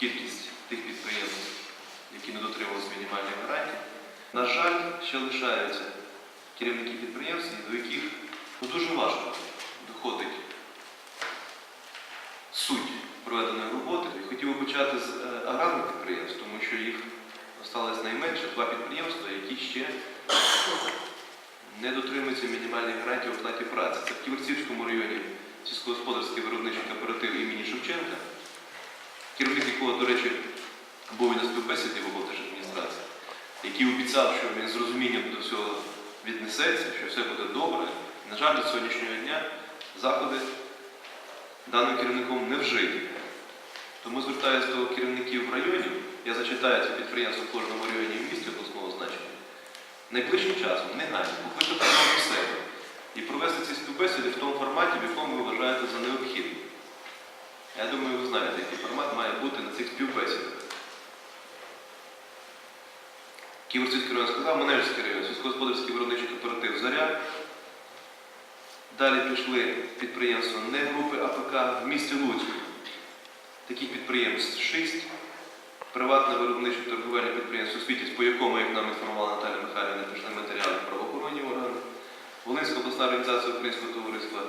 кількість тих підприємств, які не дотримувалися мінімальних гарантій. На жаль, ще лишаються керівники підприємств, до яких ну, дуже важко доходить суть проведеної роботи. І хотів би почати з е, аграрних підприємств, тому що їх осталось найменше два підприємства, які ще не дотримуються мінімальних гарантій оплаті праці. Це в Ківерцівському районі сільськогосподарський виробничий кооператив імені Шевченка, до речі, був і на співбесіді в облдержадміністрації, який обіцяв, що він з розумінням до всього віднесеться, що все буде добре. На жаль, до сьогоднішнього дня заходи даним керівником не вжиті. Тому звертаюся до керівників районів, я зачитаю це підприємство в кожному районі в місті обласного значення. Найближчим часом негайно покликати його до себе і провести ці співбесіди в тому форматі, в якому ви вважаєте за необхідне. Я думаю, ви знаєте, який Ківерцівський район сказав, Манежський район, сільськогосподарський виробничий кооператив Заря. Далі пішли підприємства не групи АПК в місті Луцьку. Таких підприємств 6. Приватне виробниче торговельне підприємство «Світість», по якому, як нам інформувала Наталя Михайлівна, пішли матеріали правоохоронні органи. Волинська обласна організація Українського товариства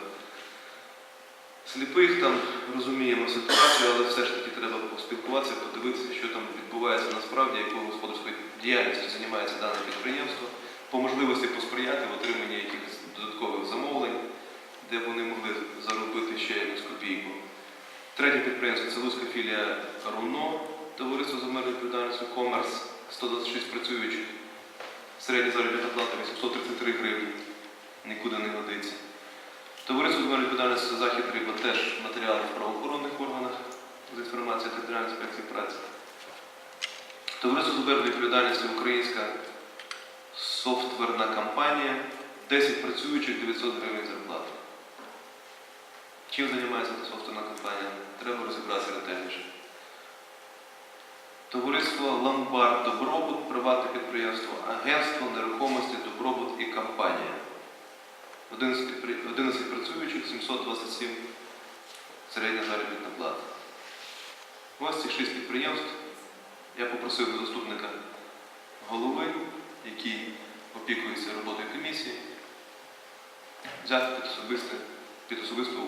сліпих, там розуміємо ситуацію, але все ж таки треба поспілкуватися, подивитися, що там відбувається насправді, якою господарською діяльністю займається дане підприємство, по можливості посприяти в отриманні якихось додаткових замовлень, де вони могли заробити ще якусь копійку. Третє підприємство це Луцька філія РУНО, товариство з обмеженою відповідальністю Комерс, 126 працюючих, середня заробітна плата 833 гривні, нікуди не годиться. Товариство з обмеженою відповідальністю Захід Риба теж матеріали в правоохоронних органах з інформацією Територіальної інспекції. Товариство з обмеженою відповідальністю Українська софтверна компанія, 10 працюючих, 900 гривень зарплати. Чим займається ця софтверна компанія? Треба розібратися ретельніше. Товариство Ломбард Добробут, приватне підприємство, агентство нерухомості Добробут і компанія. 11, 11 працюючих, 727 середня заробітна плата. Ось ці 6 підприємств. Я попросив заступника голови, який опікується роботою комісії, взяти під особисте, під особисту